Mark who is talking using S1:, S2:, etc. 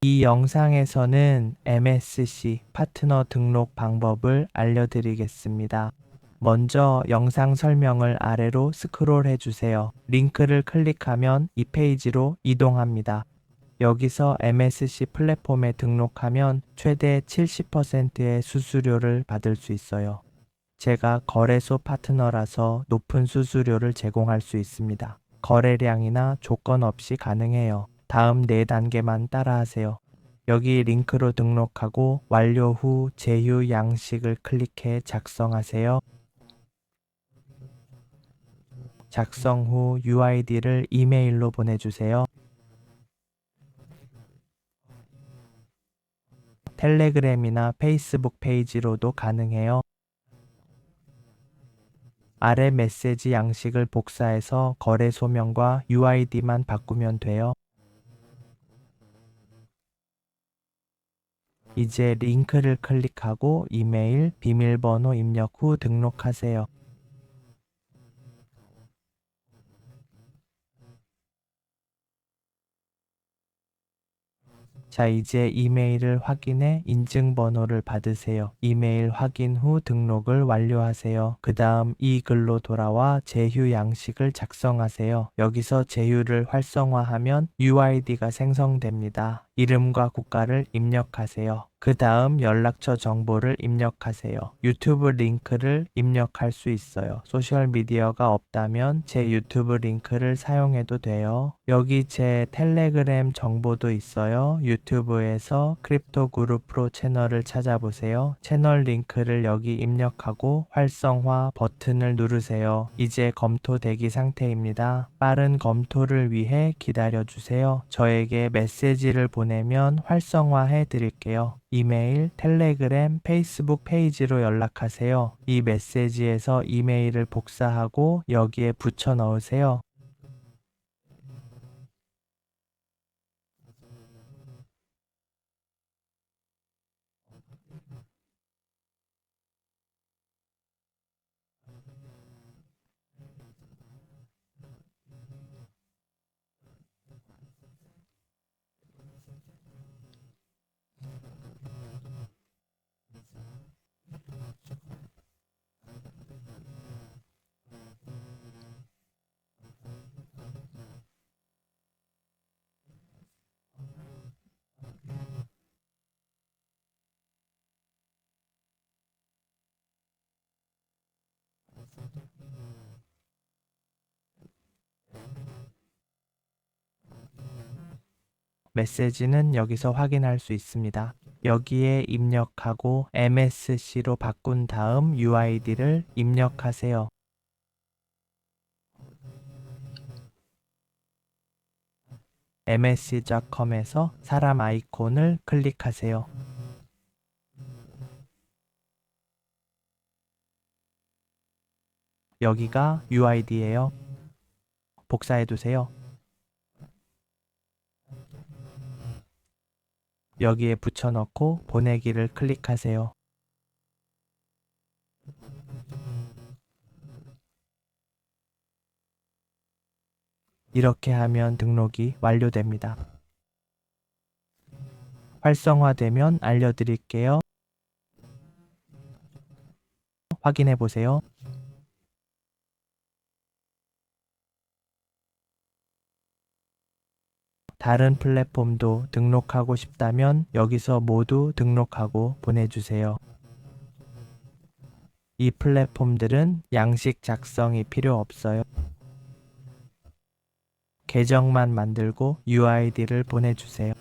S1: 이 영상에서는 MSC 파트너 등록 방법을 알려드리겠습니다. 먼저 영상 설명을 아래로 스크롤 해주세요. 링크를 클릭하면 이 페이지로 이동합니다. 여기서 MSC 플랫폼에 등록하면 최대 70%의 수수료를 받을 수 있어요. 제가 거래소 파트너라서 높은 수수료를 제공할 수 있습니다. 거래량이나 조건 없이 가능해요. 다음 4단계만 따라하세요. 여기 링크로 등록하고 완료 후 제휴 양식을 클릭해 작성하세요. 작성 후 UID를 이메일로 보내주세요. 텔레그램이나 페이스북 페이지로도 가능해요. 아래 메시지 양식을 복사해서 거래 소명과 UID만 바꾸면 돼요. 이제 링크를 클릭하고 이메일, 비밀번호 입력 후 등록하세요. 자, 이제 이메일을 확인해 인증번호를 받으세요. 이메일 확인 후 등록을 완료하세요. 그 다음 이 글로 돌아와 제휴 양식을 작성하세요. 여기서 제휴를 활성화하면 UID가 생성됩니다. 이름과 국가를 입력하세요. 그 다음 연락처 정보를 입력하세요. 유튜브 링크를 입력할 수 있어요. 소셜미디어가 없다면 제 유튜브 링크를 사용해도 돼요. 여기 제 텔레그램 정보도 있어요. 유튜브에서 크립토 그룹 프로 채널을 찾아보세요. 채널 링크를 여기 입력하고 활성화 버튼을 누르세요. 이제 검토 대기 상태입니다. 빠른 검토를 위해 기다려주세요. 저에게 메시지를 보내면 활성화해 드릴게요. 이메일, 텔레그램, 페이스북 페이지로 연락하세요. 이 메시지에서 이메일을 복사하고 여기에 붙여 넣으세요. 메시지는 여기서 확인할 수 있습니다. 여기에 입력하고 MSC로 바꾼 다음 UID를 입력하세요. msc.com에서 사람 아이콘을 클릭하세요. 여기가 UID예요. 복사해 두세요. 여기에 붙여넣고 보내기를 클릭하세요. 이렇게 하면 등록이 완료됩니다. 활성화되면 알려드릴게요. 확인해 보세요. 다른 플랫폼도 등록하고 싶다면 여기서 모두 등록하고 보내주세요. 이 플랫폼들은 양식 작성이 필요 없어요. 계정만 만들고 UID를 보내주세요.